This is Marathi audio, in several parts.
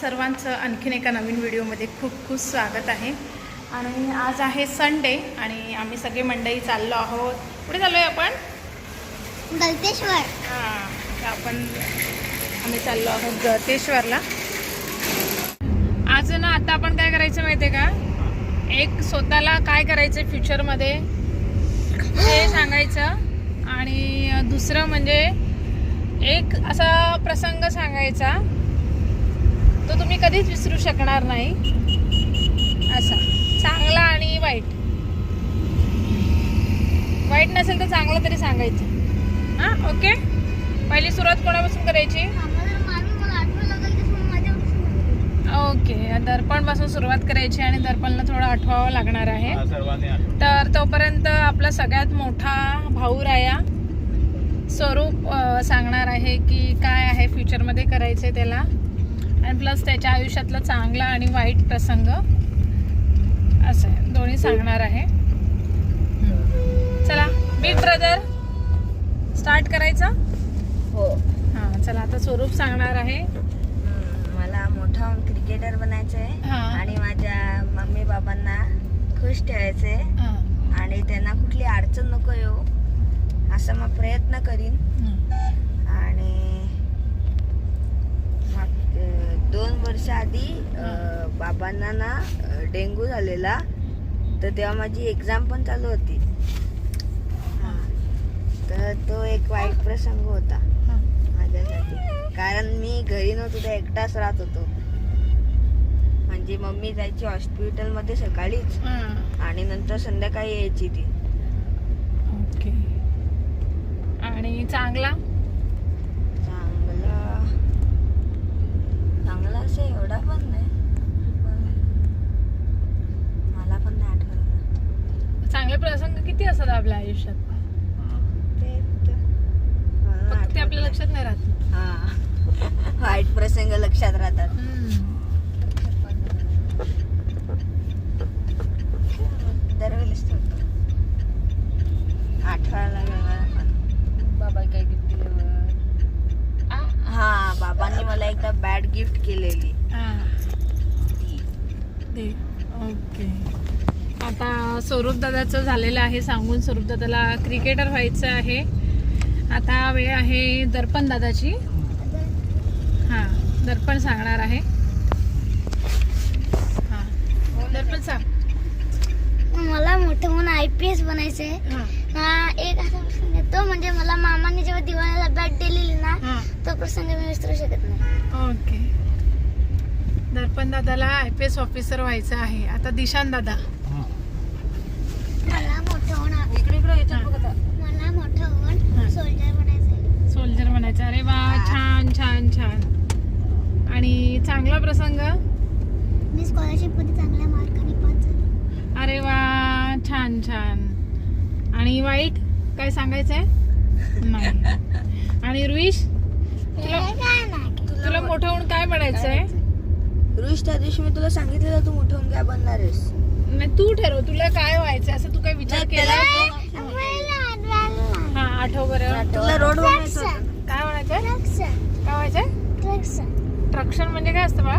सर्वांचं आणखीन एका नवीन व्हिडिओमध्ये खूप खूप स्वागत आहे. आणि आज आहे संडे आणि आम्ही सगळे मंडळी चाललो आहोत. कुठे चाललो आहे आपण? गलतेश्वर. हां आपण आम्ही चाललो आहोत गतेश्वरला आज ना आता आपण काय करायचं माहिती आहे का? एक स्वतःला काय करायचं फ्युचरमध्ये हे सांगायचं. आणि दुसरं म्हणजे एक असा प्रसंग सांगायचा. तो तुम्ही कधीच विसरू शकणार नाही. असा. चांगला आणि वाईट. वाईट नसेल तर चांगलं तरी सांगायचं. हां ओके? पहिली सुरुवात कोणापासून करायची? ओके दर्पणपासून सुरुवात करायची आणि दर्पणला थोडं आठवावं लागणार आहे. तर तोपर्यंत आपला सगळ्यात मोठा भाऊ राया स्वरूप सांगणार आहे की काय आहे फ्युचरमध्ये करायचे त्याला. आणि प्लस त्याच्या आयुष्यातला चांगला आणि वाईट प्रसंग असं आहे. दोन्ही सांगणार आहे. चला बिग ब्रदर स्टार्ट करायचं? हो. हां चला आता स्वरूप सांगणार आहे. मला मोठा होऊन क्रिकेटर बनायचं आहे. आणि माझ्या मम्मी बाबांना खुश ठेवायचं आहे. आणि त्यांना कुठली अडचण नको येऊ असं मग प्रयत्न करीन. आणि दोन वर्ष आधी बाबांना ना डेंगू झालेला. तर तेव्हा माझी एक्झाम पण चालू होती. हां. तर तो एक वाईट प्रसंग होता हां. माझ्यासाठी. कारण मी घरी नव्हतो तर एकटाच राहत होतो. म्हणजे मम्मी जायची हॉस्पिटलमध्ये सकाळीच. आणि नंतर संध्याकाळी यायची ती. ओके. आणि चांगला? चांगला असं एवढा पण नाही. मला पण नाही आठवत. चांगले प्रसंग किती असतात आपल्या आयुष्यात? ते आपल्या. लक्षात नाही राहत. हा. वाईट प्रसंग लक्षात राहतात. दरवेळेस होतो आठवायला बाबा काय दिलं हा बाबांनी मला एकदा बॅड गिफ्ट केलेली. ती ओके आता स्वरूप दादाचं झालेलं आहे सांगून. स्वरूप दादाला क्रिकेटर व्हायचं आहे. आता वेळ आहे दर्पण दादाची. हां दर्पण सांगणार आहे. हां. दर्पण सांग. मला मोठं म्हणून आय पी एस बनायचं आहे हां एक असा प्रसंग येतो. म्हणजे मला मामाने जेव्हा दिवाळीला बॅट दिलेली ना तो प्रसंग मी विसरू शकत नाही. ओके. दर्पण दादाला आय पी एस ऑफिसर व्हायचं आहे. आता दिशान दादा. मला मोठं होऊन इकडे इकडे याच्यात. बघ आता. मला मोठं. होऊन सोल्जर बनायचं आहे. सोल्जर म्हणायचं अरे वा छान छान छान. आणि चांगला प्रसंग? मी स्कॉलरशिपमध्ये चांगल्या मार्काने पास झाले. अरे वा छान छान. आणि वाईट काय सांगायचंय? नाही. आणि रुईश तुला तुला मोठं होऊन काय बनायचंय रुईश त्या दिवशी मी तुला सांगितलेलं तू मोठं होऊन काय बनणार आहेस? नाही तू ठरव तुला काय व्हायचं असं तू काय विचार केला? हा आठव बरं. तुला रोड बनायचं ट्रक्स होतं. काय म्हणायचंय? ट्रक्स काय व्हायचंय? ट्रक्शन म्हणजे काय असतं बा?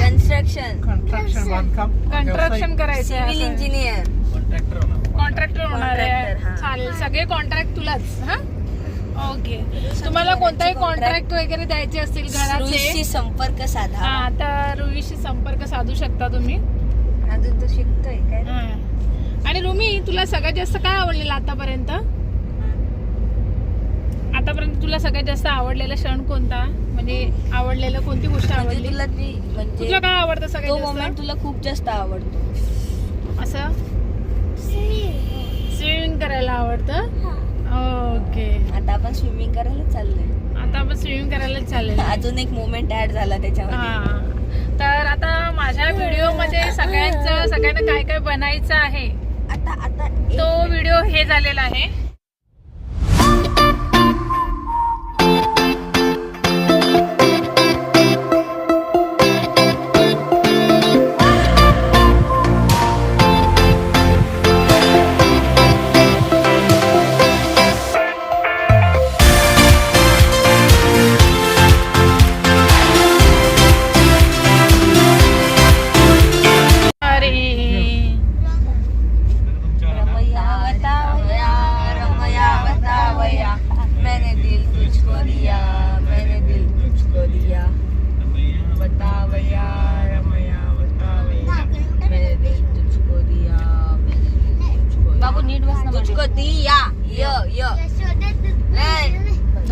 कन्स्ट्रक्शन कंस्ट्रक्शन बांधकाम कंस्ट्रक्शन करायचं सिव्हिल इंजिनियर कॉन्ट्रॅक्टर कॉन्ट्रॅक्टर होणार आहे. चालेल सगळे कॉन्ट्रॅक्ट तुलाच हा? ओके तुम्हाला कोणताही कॉन्ट्रॅक्ट वगैरे द्यायचे असतील घराचे संपर्क साधा. हा तर रुईशी संपर्क साधू शकता तुम्ही. अजून तो शिकतोय काय. आणि रुमी तुला सगळ्यात जास्त काय आवडलेलं आतापर्यंत? आतापर्यंत तुला सगळ्यात जास्त आवडलेला क्षण कोणता? म्हणजे आवडलेलं कोणती गोष्ट म्हणजे आवडली? तुला म्हणजे तुला काय आवडतं सगळ्यात मोमेंट तुला खूप जास्त आवडतो. असं? स्विमिंग करायला आवडतं? ओके. आता आपण स्विमिंग करायला चाललोय. आता आपण स्विमिंग करायला चालेल अजून एक मोमेंट ऍड झाला त्याच्यामध्ये. हा. तर आता माझ्या व्हिडिओमध्ये सगळ्यांचं सगळ्यांना काय काय बनायचं आहे? आता आता एक तो व्हिडिओ हे झालेला आहे.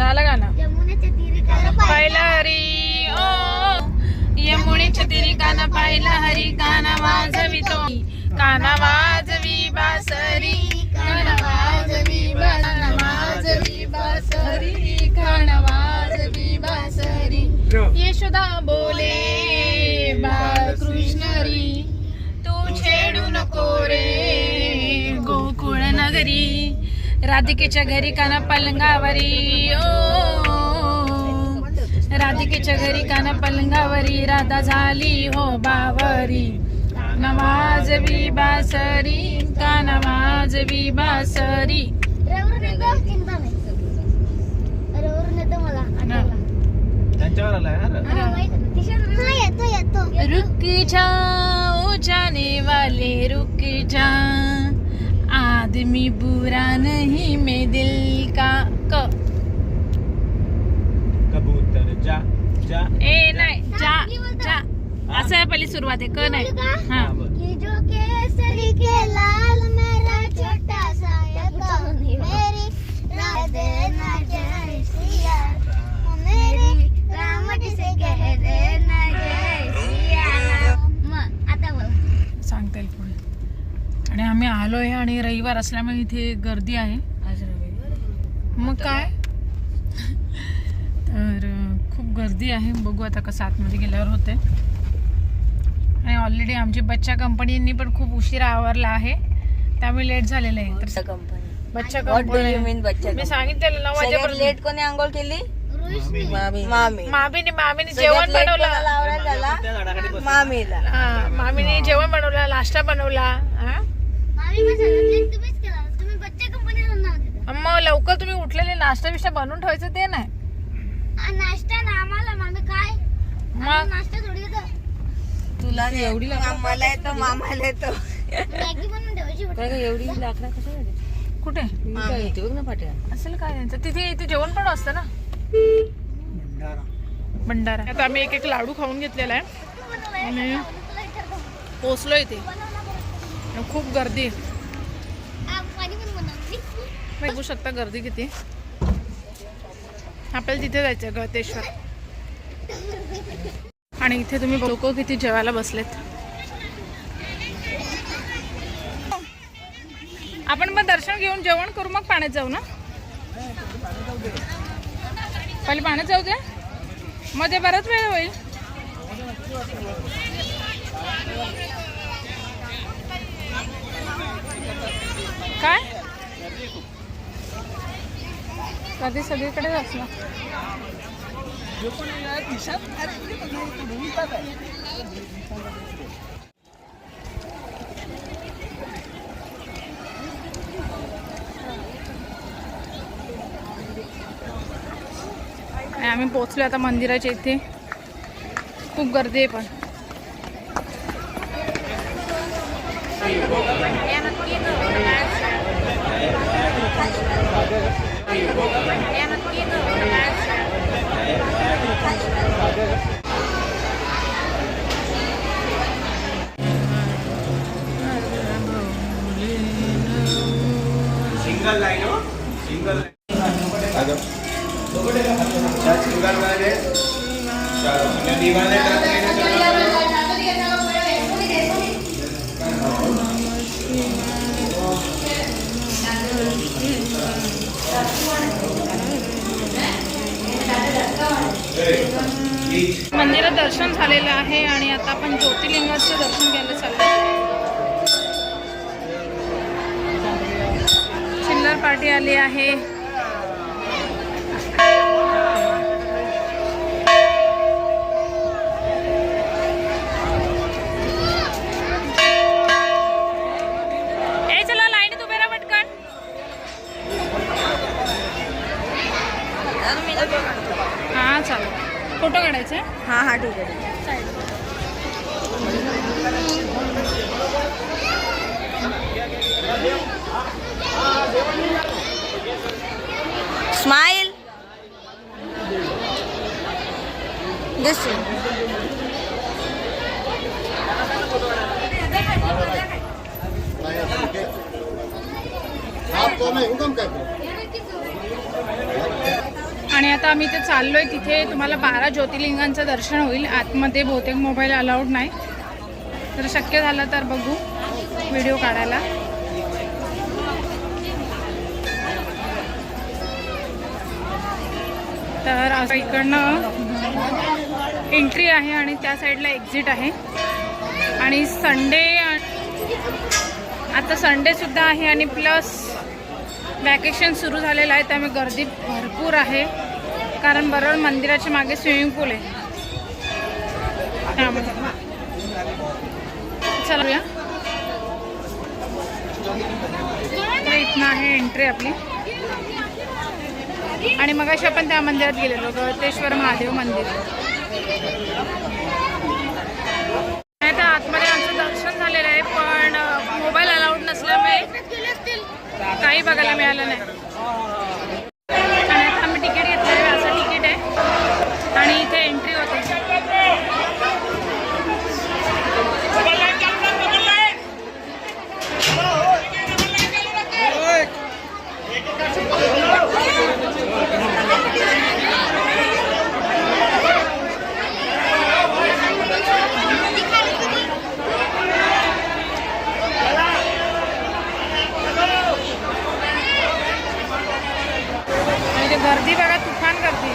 झालं गाणं काना पाहिलं हरी. ओ यमुनेच्या तिरी काना पाहिलं हरी. काना वाजवितो काना वाजवी बासरी. काना वाजवी काना वाजवी बासरी. काना वाजवी बासरी. यशोदा बोले बाळ कृष्ण हरी तू छेडू नको रे गोकुळ नगरी. राधिकेच्या घरी काना पलंगावरी ओ. राधिकेच्या घरी काना पलंगावरी राधा झाली हो बावरी. नवाजवी बासरी काना वाजवी बासरी. रुक जाओ जाने वाले रुक जा. आदमी बुरा नहीं मैं दिल का क। कबूतर जा जा ए नाही जा जा। असं आहे पहिली सुरुवात आहे क नाही हा। हा. कि जो केसरी के लाल मेरा छोटा सा यका मेरी राह देना जय सिया मेरी राम जी से कह देना। आम्ही आलोय आणि रविवार असल्यामुळे इथे गर्दी आहे. आज रविवार मग काय? तर खूप गर्दी आहे. बघू आता कसं आतमध्ये गेल्यावर होते आणि ऑलरेडी आमची बच्चा कंपनीनी पण खूप उशिरा आवरला आहे. त्यामुळे लेट झालेलं आहे. तर कंपनी. बच्चा what do you company. Mean बच्चा मी सांगितलेलं नऊ वाजेपर्यंत लेट कोणी आंघोळ केली? रोशनी मामी. मामी. मामीने मामीने जेवण बनवलं. मामीला. हा मामीने जेवण बनवलं नाश्ता बनवला हा? मग लवकर तुम्ही उठलेले नाश्ता बिष्टा बनवून ठेवायचं ते नाही. आ, नाश्ता ना आम्हाला मामी काय? मग? नाश्ता थोडी तुला एवढी मला येतो मामाला येतो. मॅगी बनवून ठेवायची काय एवढी लाकडा कशा कुठे? बघ ना पाट्या असेल काय त्यांचं? तिथे इथे जेवण पण असतं ना? भंडारा. आता आम्ही एक एक लाडू खाऊन घेतलेला आहे. आणि पोचलो इथे खूप गर्दी आहे. बघू शकता गर्दी किती? आपल्याला तिथे जायचं आहे गळतेश्वर. आणि इथे तुम्ही लोक किती जेवायला बसलेत. आपण मग दर्शन घेऊन जेवण करू मग पाण्यात जाऊ ना? पहिले पाण्यात जाऊ दे. मध्ये बराच वेळ होईल. काय? कधी सगळीकडेच असणार. आणि आम्ही पोचलो आता मंदिराच्या इथे. खूप गर्दी आहे पण. सिंगल लाईन हो सिंगल सिंगलमध्ये मंदिरात दर्शन झालेलं आहे आणि आता आपण ज्योतिर्लिंगाचं दर्शन घ्यायला चाललो चिल्लर पार्टी आली आहे. फोटो काढायचे? हा हा ठीक आहे स्माइल चाललो आहे तिथे. तुम्हाला बारा ज्योतिर्लिंगांचं दर्शन होईल. आतमध्ये बहुतेक मोबाईल अलाउड नाही. तर शक्य झालं तर बघू. व्हिडिओ काढायला. तर असं इकडनं एंट्री आहे आणि त्या साईडला एक्झिट आहे. आणि संडे आता संडेसुद्धा आहे आणि प्लस वॅकेशन सुरू झालेलं आहे. त्यामुळे गर्दी भरपूर आहे. कारण बरोबर मंदिराच्या मागे स्विमिंग पूल आहे. त्यामुळे. चला तर इथनं आहे एंट्री आपली. आणि मग अशी आपण त्या मंदिरात गेलेलो गळतेश्वर महादेव मंदिर. नाही तर आतमध्ये आमचं दर्शन झालेलं आहे पण मोबाईल अलाउड नसल्यामुळे काही बघायला मिळालं नाही आणि आता आम्ही तिकीट घेतलं आहे असं तिकीट आहे आणि इथे एंट्री होते आणि ते गर्दी बघा तुफान गर्दी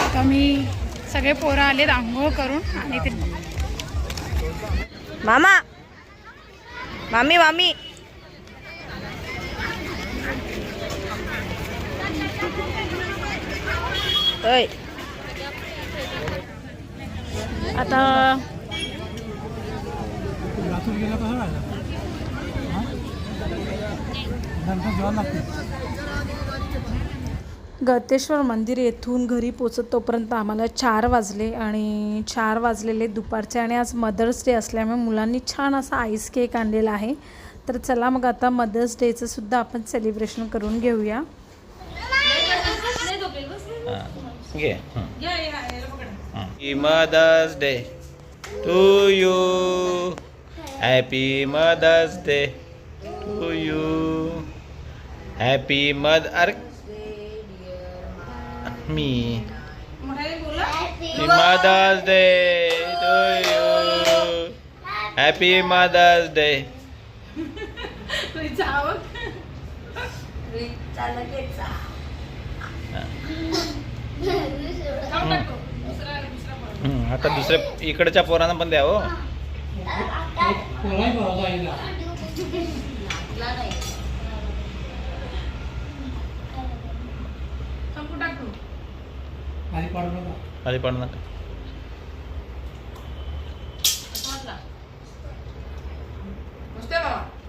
आता मी सगळे पोरं आलेत आंघोळ करून आणि ते मामा. मामी मामी. होय आता गतेश्वर मंदिर येथून घरी पोचत तोपर्यंत आम्हाला चार वाजले आणि चार वाजलेले दुपारचे आणि आज मदर्स डे असल्यामुळे मुलांनी छान असा आईस केक आणलेला आहे. तर चला मग आता मदर्स डेचं सुद्धा आपण सेलिब्रेशन करून घेऊया. घे mother's day to you happy mother's day to you happy mother me. Mother's day to you happy mother's day आता दुसऱ्या इकडच्या पोरांना पण द्या हो. खाली पाडू नका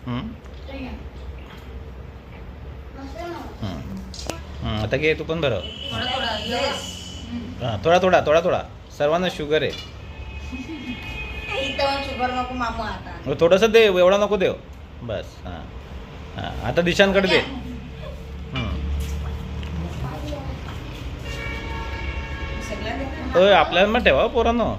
हम्म. हम्म. हम्म, आता घे तू पण बरं हां थोडा थोडा थोडा थोडा. सर्वांना शुगर आहे. इथं शुगर नको मामा आता. थोडंसं दे एवढा नको देव बस हां. हां आता दिशांकडे दे हम्म. सगळ्यांना होय आपल्याला मग ठेवा हो, पोरांनो.